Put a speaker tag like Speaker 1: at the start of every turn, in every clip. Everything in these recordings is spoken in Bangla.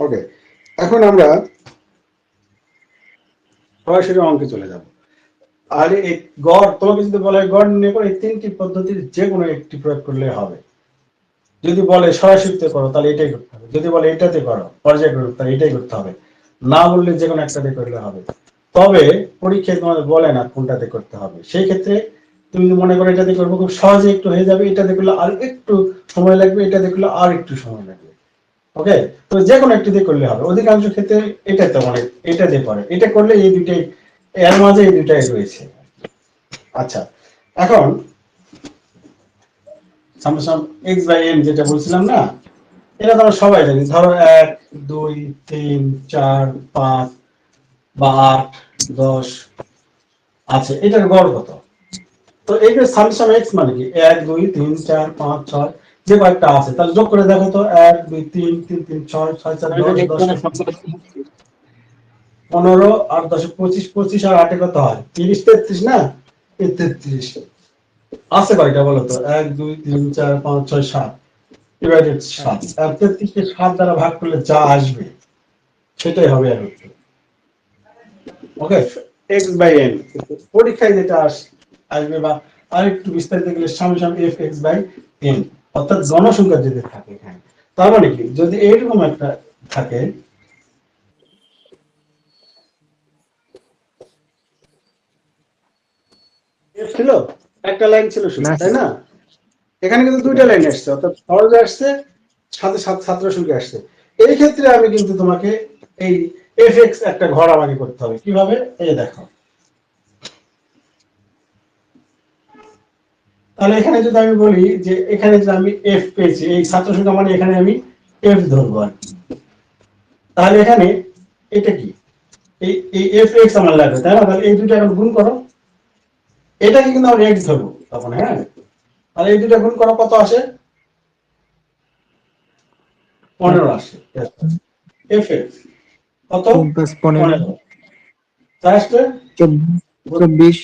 Speaker 1: ওকে এখন আমরা সরাসরি অঙ্কে চলে যাব। আর এই গড়, তোমাকে যদি বলে গড় নির্ণয় করে, এই তিনটি পদ্ধতির যে কোনো একটি প্রয়োগ করলে হবে। যদি বলে সরাসরিতে করো, তাহলে এটাই করতে হবে। যদি বলে এটাতে করো, পর্যায়ক্রমিক, তাহলে এটাই করতে হবে। না বললে যে কোনো একটাতে করলে হবে। তবে পরীক্ষায় তোমাদের বলে না কোনটাতে করতে হবে। সেই ক্ষেত্রে তুমি মনে করো এটাতে করব, খুব সহজে একটু হয়ে যাবে। এটাতে করলে আর একটু সময় লাগবে, এটাতে করলে আর একটু সময় লাগবে। ওকে তো যে কোনো একটিতে করলে হবে। অধিকাংশ ক্ষেত্রে এটাতে মানে এটা দিয়ে পড়ে এটা করলে এই দুইটাই, এর মাঝে এই দুইটাই রয়েছে। আচ্ছা এখন সামসাম এক্স বাই এন যেটা বলছিলাম না, এটা তো সবাই জানি। ধরো এক, দুই, তিন, চার, পাঁচ বা আট, দশ, আছে, এটার গড় কত? তো এই যে সামসাম এক্স মানে কি? এক, দুই, তিন, চার, পাঁচ, ছয় যে কয়েকটা আছে তাহলে যোগ করে দেখো তো এক দুই তিন তিন তিন ছয় ছয় চার দশ পনেরো আর দশে পঁচিশ পঁচিশ আর আটে কত হয়? তিরিশ তেত্রিশ না? তেত্রিশ। আছে কয়টা বলো তো। এক দুই তিন চার পাঁচ ছয় সাত। ডিভাইডেড সাত। আর তেত্রিশকে সাত দ্বারা ভাগ করলে যা আসবে সেটাই হবে আর ওকে এক্স বাই এন পরীক্ষায় যেটা আস- আসবে বা আরেকটু বিস্তারিত গেলে সামনে সামনে এফ এক্স বাই এন অর্থাৎ জনসংখ্যা যদি থাকে এখানে তার মানে কি? যদি এইরকম একটা থাকে ছিল? একটা লাইন ছিল শুধু তাই না? এখানে কিন্তু দুইটা লাইন আসছে অর্থাৎ সহজে আসছে সাথে সাথে ছাত্র সংখ্যা আসছে। এই ক্ষেত্রে আমি কিন্তু তোমাকে এই এফ এক্স একটা ঘর আমাকে করতে হবে। কীভাবে? এই দেখো। তাহলে এখানে যদি আমি বলি যে এখানে যে আমি এফ পেয়েছি এই ছাত্র সংখ্যা মানে এখানে আমি এফ ধরবো আর তাহলে এখানে এটা কি? এই এফ এক্স আমার লাগবে তাই না? তাহলে এই দুটো এখন গুণ করো। এটাকে কিন্তু আমরা এক্স ধরবো তখন হ্যাঁ? তাহলে এই দুটো গুণ করো কত আসে? পনেরো আসে এফ এক্স কত?
Speaker 2: পনেরো। চব্বিশ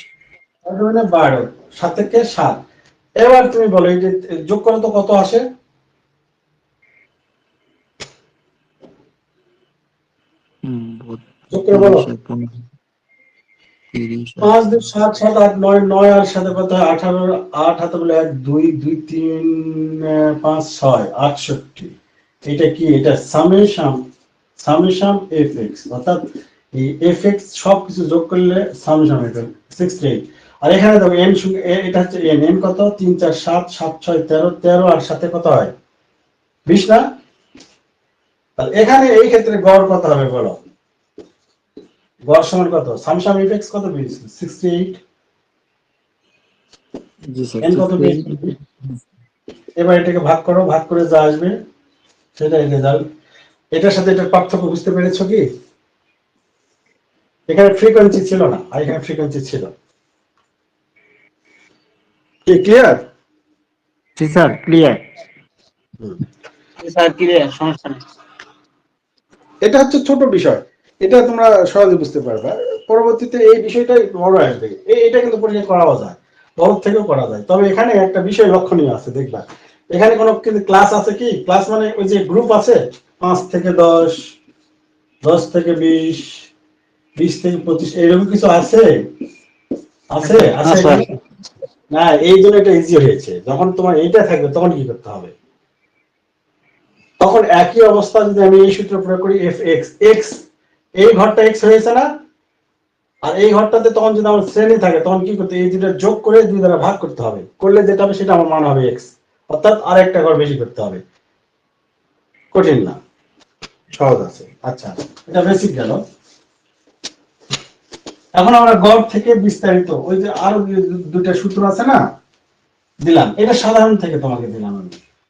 Speaker 1: বারো সাত থেকে সাত। এবার তুমি বলো এই যে যোগ করো তো কত আসে? যোগ করে বলো। পাঁচ দুই সাত সাত আট নয় নয় আর সাথে কত? আঠারো আট হাতে বলে এক দুই দুই তিন পাঁচ ছয় আটষট্টি। এটা কি? এটা সামেশাম সামেশাম এফ এক্স। অর্থাৎ এই এফ এক্স সব কিছু যোগ করলে সামেশাম এফ সিক্সটি এইট আর এখানে দেখো এন এটা হচ্ছে এন এন কত? তিন চার সাত সাত ছয় তেরো তেরো আর সাথে কত হয়? বিশ না? এখানে এই ক্ষেত্রে গড় কত হবে বলো? গড় সমান কত? সামসাম ইফেক্স কত পেয়েছি সিক্সটি এইট এন কত পেয়েছি এবার এটাকে ভাগ করো ভাগ করে যা আসবে সেটাই রেজাল্ট এটার সাথে এটার পার্থক্য বুঝতে পেরেছ কি? এখানে ফ্রিকোয়েন্সি ছিল না আর এখানে ফ্রিকোয়েন্সি ছিল। কি ক্লিয়ার
Speaker 2: জি স্যার ক্লিয়ার
Speaker 3: স্যার কি রে সমস্যা নেই।
Speaker 1: এটা হচ্ছে ছোট বিষয়। এটা তোমরা সহজে বুঝতে পারবে। পরবর্তীতে এই বিষয়টাই বড় আসবে এটা কিন্তু পরীক্ষা করাও যায়। বড় থেকেও করা যায়। তবে এখানে একটা বিষয় লক্ষণীয় আছে দেখবা। এখানে কোনো কিন্তু ক্লাস আছে কি? ক্লাস মানে ওই যে গ্রুপ আছে পাঁচ থেকে দশ দশ থেকে বিশ বিশ থেকে পঁচিশ এরকম কিছু আছে? আছে? আছে
Speaker 3: না,
Speaker 1: এই জন্য এটা ইজি হয়েছে। যখন তোমার থাকবে তখন কি করতে হবে? তখন একই অবস্থা যদি আমি এই সূত্র প্রয়োগ করি এফ এক্স এক্স এই ঘরটা এক্স হয়েছে না? আর এই ঘরটাতে তখন যদি আমার শ্রেণি থাকে তখন কি করতে এই দুটো যোগ করে দুই দ্বারা ভাগ করতে হবে। করলে যেটা হবে সেটা আমার মান হবে এক্স অর্থাৎ আর একটা ঘর বেশি করতে হবে। কঠিন না। সহজ আছে। আচ্ছা এটা বেসিক গেল। এখন আমরা গড় থেকে বিস্তারিত, ওই যে আরও দুটা সূত্র আছে না? দিলাম। এটা সাধারণ থেকে তোমাকে দিলাম আমি।